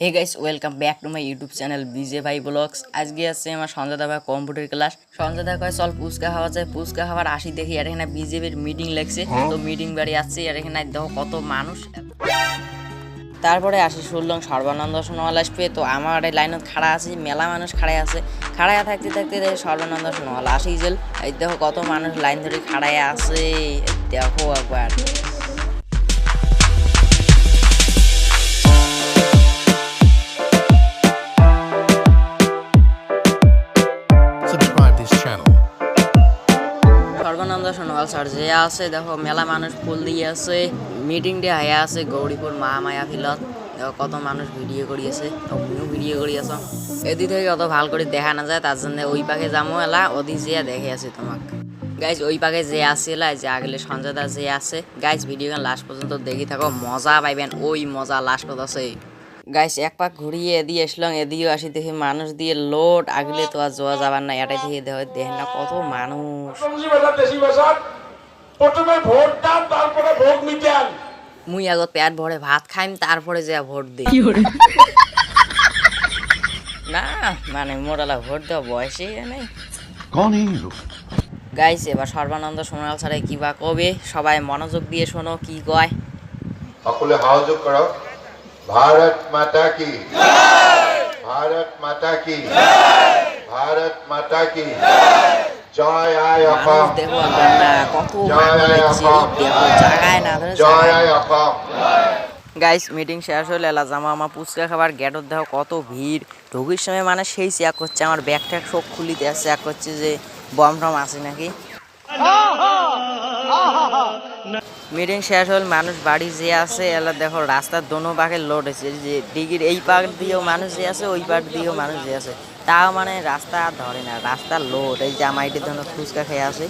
Hey guys welcome back to my YouTube channel BJ Bhai vlogs আজকে আছে আমার সঞ্জয় ভাই কম্পিউটার ক্লাস। সঞ্জয় দা কয় চল পুচকা খাওয়া যায় পুচকা খাওয়ার আসি দেখি আর এখানে বিজেপির মিটিং লাগছে। তো মিটিং বাড়ি আসছে আর এখানে দেখো কত মানুষ। তারপরে আসি শুনলাম সর্বানন্দ সোনোয়াল আসবে তো আমার লাইনত খাড়া আছি মেলা মানুষ খাড়ায় আছে। খাড়ায় থাকতে থাকতে দেখি সর্বানন্দ সোনোয়াল আসি জেল। এই দেখো কত মানুষ লাইন ধরে খাড়ায় আছে। দেখো একবার। This channel. Sarbananda Sonowal sir যে আছে, দেখো, মেলা মানুষ ফুল দিয়ে আছে। মিটিং ডে হয়ে আছে গৌরীপুর মা মায়া ফিলত দেখো, কত মানুষ ভিডিও করিয়েছে তুমিও ভিডিও করিয়েছ এদিক থেকে অত ভালো করে দেখা না যায় তার জন্য ওই পাখে যাব এলা ওদি যে দেখে আছি তোমাক। গাইজ ওই পাখে যে আছে, এলা, যে আগলে সঞ্জয় দা যে আছে। গাইজ ভিডিও লাস্ট পর্যন্ত দেখি থাকো, মজা পাইবেন, ওই মজা লাস্ট আছে। গাইস এক পাক ঘুরিয়ে এদিকে আসলাম এদিকেও আসি দেখি মানুষ দিয়ে লোড আগলে তো আর জোয়া যাবার না এটাই দেখ দেহে না কত মানুষ। মুই আগত পেট ভরে ভাত খাইম তারপরে যে ভোট দে। না মানে মোরালা ভোট দেওয়া বয়সে নেই। গাইস এবার সর্বানন্দ সোনাল স্যারে কি বা কবে? সবাই মনোযোগ দিয়ে শোনো কি কয়। সকলে হাওয়া যোগ ভারত মাতা কি? ভারত মাতা কি? ভারত মাতা কি? জয়! আয় জয় জয় গাইস মিটিং শেষ হলে এলা জামা আমার পুচকা খাবার গেটর দেখো কত ভিড়। ঢুকির সময় মানে সেই চেক করছে আমার ব্যাগ ট্যাগ সব খুলিতে চেক করছে যে বম টম আছে নাকি? মিটিং শেষ হল, মানুষ বাড়ি যে আছে, এলা দেখো রাস্তার দোনো পাখে লোড হয়েছে। যে ডিগির এই পাক দিয়েও মানুষ যে আছে, ওই পাক দিয়েও মানুষ যে আছে। তাও মানে রাস্তা ধরে না রাস্তা লোড। এই জামাইটির জন্য ফুচকা খেয়ে আছে